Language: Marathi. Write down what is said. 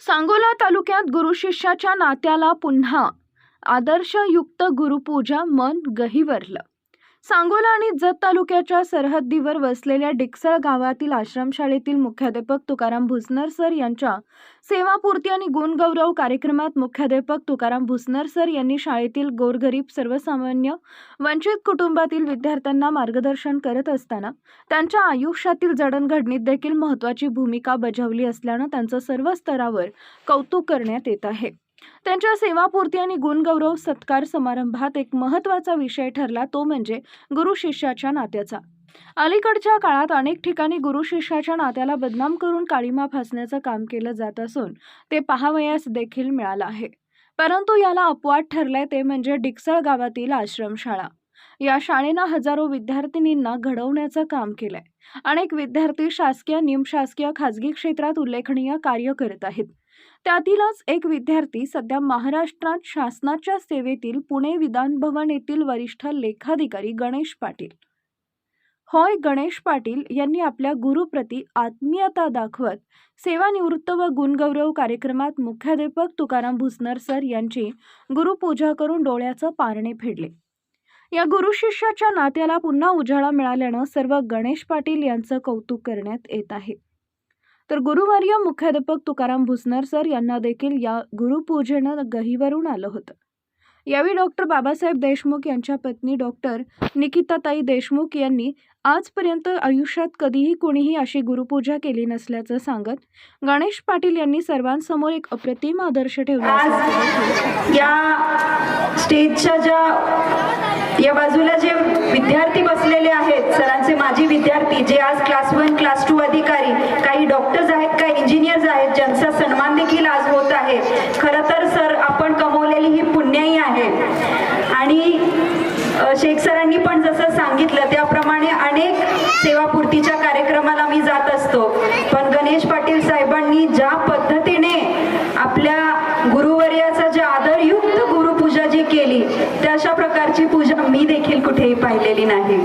सांगोला तालुक्यात गुरुशिष्याच्या नात्याला पुन्हा आदर्शयुक्त गुरुपूजा मन गहिवरलं. सांगोला आणि जत तालुक्याच्या सरहद्दीवर वसलेल्या डिकसळ गावातील आश्रमशाळेतील मुख्याध्यापक तुकाराम भुसनर सर यांच्या सेवापूर्ती आणि गुणगौरव कार्यक्रमात मुख्याध्यापक तुकाराम भुसनर सर यांनी शाळेतील गोरगरीब सर्वसामान्य वंचित कुटुंबातील विद्यार्थ्यांना मार्गदर्शन करत असताना त्यांच्या आयुष्यातील जडणघडणीत देखील महत्त्वाची भूमिका बजावली असल्यानं त्यांचं सर्व स्तरावर कौतुक करण्यात येत आहे. त्यांच्या सेवापूर्ती आणि गुणगौरव सत्कार समारंभात एक महत्त्वाचा विषय ठरला तो म्हणजे गुरु शिष्याच्या नात्याचा. अलीकडच्या काळात अनेक ठिकाणी गुरु शिष्याच्या नात्याला बदनाम करून काळीमा फासण्याचं काम केलं जात असून ते पाहावयास देखील मिळालं आहे. परंतु याला अपवाद ठरलंय ते म्हणजे डिकसळ गावातील आश्रमशाळा. या शाळेनं हजारो विद्यार्थिनींना घडवण्याचं काम केलंय. अनेक विद्यार्थी शासकीय निमशासकीय खाजगी क्षेत्रात उल्लेखनीय कार्य करत आहेत. त्यातीलच एक विद्यार्थी सध्या महाराष्ट्रात शासनाच्या सेवेतील पुणे विधान भवन येथील वरिष्ठ लेखाधिकारी गणेश पाटील. होय गणेश पाटील यांनी आपल्या गुरुप्रती आत्मीयता दाखवत सेवानिवृत्त व गुणगौरव कार्यक्रमात मुख्याध्यापक तुकाराम भुसनर सर यांची गुरुपूजा करून डोळ्याचं पारणे फेडले. या गुरु शिष्याच्या नात्याला पुन्हा उजाळा मिळाल्यानं सर्व गणेश पाटील यांचं कौतुक करण्यात येत आहे. तर गुरुवार्य मुख्याध्यापक तुकाराम भुसनर सर यांना देखील या गुरुपूजेनं गहीवरून आलं होतं. यावेळी डॉक्टर बाबासाहेब देशमुख यांच्या पत्नी डॉक्टर निकिताताई देशमुख यांनी आजपर्यंत आयुष्यात कधीही कोणीही अशी गुरुपूजा केली नसल्याचं सांगत गणेश पाटील यांनी सर्वांसमोर एक अप्रतिम आदर्श ठेवला. या स्टेजच्या ज्या विद्यार्थी बसलेले आहेत. सरांचे माजी विद्यार्थी जे आज क्लास वन क्लास टू अधिकारी काही डॉक्टर्स आहेत काही इंजिनियर्स आहेत ज्यांचा सन्मान देखील आज होत आहे. खरं तर सर आपण कमवलेली ही पुण्याही आहे. आणि शेख सरांनी पण जसं सांगितलं त्याप्रमाणे अनेक सेवापूर्तीच्या कार्यक्रमाला मी जात असतो. पण गणेश पाटील साहेबांनी ज्या पद्धती आपल्या गुरुवर्याचा जे आदरयुक्त म्हणजे अशा प्रकारची पूजा मी देखील कुठेही पाहिलेली नाही.